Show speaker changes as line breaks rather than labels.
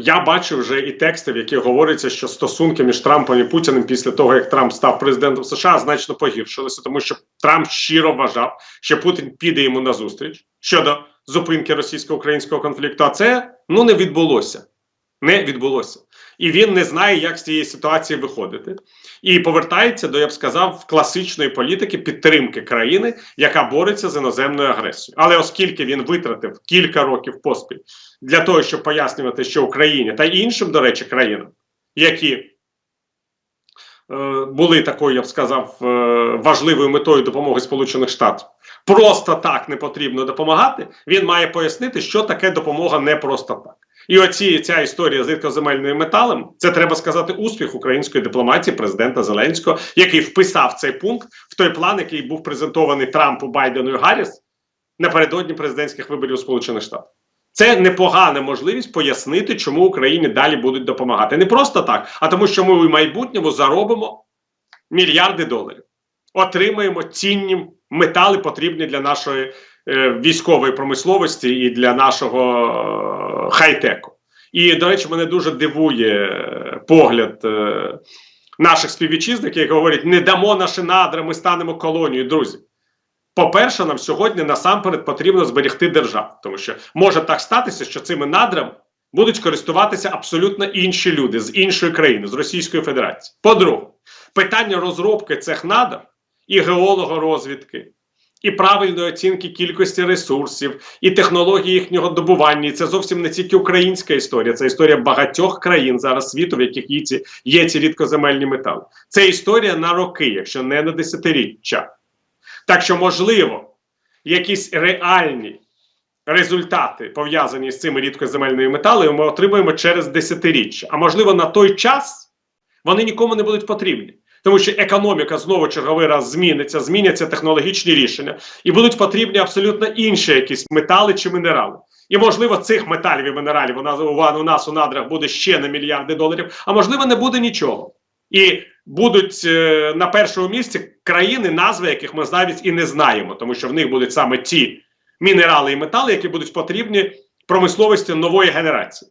я бачу вже і тексти, в яких говориться, що стосунки між Трампом і Путіним після того, як Трамп став президентом США, значно погіршилися, тому що Трамп щиро вважав, що Путін піде йому на зустріч щодо зупинки російсько-українського конфлікту. А це ну не відбулося. Не відбулося. І він не знає, як з цієї ситуації виходити. І повертається до, я б сказав, класичної політики підтримки країни, яка бореться з іноземною агресією. Але оскільки він витратив кілька років поспіль для того, щоб пояснювати, що Україні та іншим, до речі, країнам, які е, були такою, я б сказав, е, важливою метою допомоги Сполучених Штатів, просто так не потрібно допомагати. Він має пояснити, що таке допомога не просто так. І оці ця історія з рідкоземельним металом, це треба сказати успіх української дипломатії президента Зеленського, який вписав цей пункт в той план, який був презентований Трампу Байдену і Гарріс напередодні президентських виборів у Сполучених Штатах. Це непогана можливість пояснити, чому Україні далі будуть допомагати. Не просто так, а тому, що ми в майбутньому заробимо мільярди доларів, отримаємо цінні метали, потрібні для нашої військової промисловості і для нашого е, хай-теку. І, до речі, мене дуже дивує е, погляд е, наших співвітчизників, які говорять: не дамо наші надра, ми станемо колонією, друзі. По-перше, нам сьогодні насамперед потрібно зберегти державу, тому що може так статися, що цими надрами будуть користуватися абсолютно інші люди з іншої країни, з Російської Федерації. По-друге, питання розробки цих надр і геологорозвідки, і правильної оцінки кількості ресурсів, і технології їхнього добування. І це зовсім не тільки українська історія, це історія багатьох країн зараз світу, в яких є ці, є ці рідкоземельні метали. Це історія на роки, якщо не на десятиріччя. Так що, можливо, якісь реальні результати, пов'язані з цими рідкоземельними металами, ми отримаємо через десятиріччя. А можливо, на той час вони нікому не будуть потрібні. Тому що економіка знову черговий раз зміниться, зміняться технологічні рішення, і будуть потрібні абсолютно інші якісь метали чи мінерали. І можливо, цих металів і мінералів у нас у нас у надрах буде ще на мільярди доларів, а можливо, не буде нічого. І будуть е, на першому місці країни, назви яких ми навіть і не знаємо, тому що в них будуть саме ті мінерали і метали, які будуть потрібні промисловості нової генерації.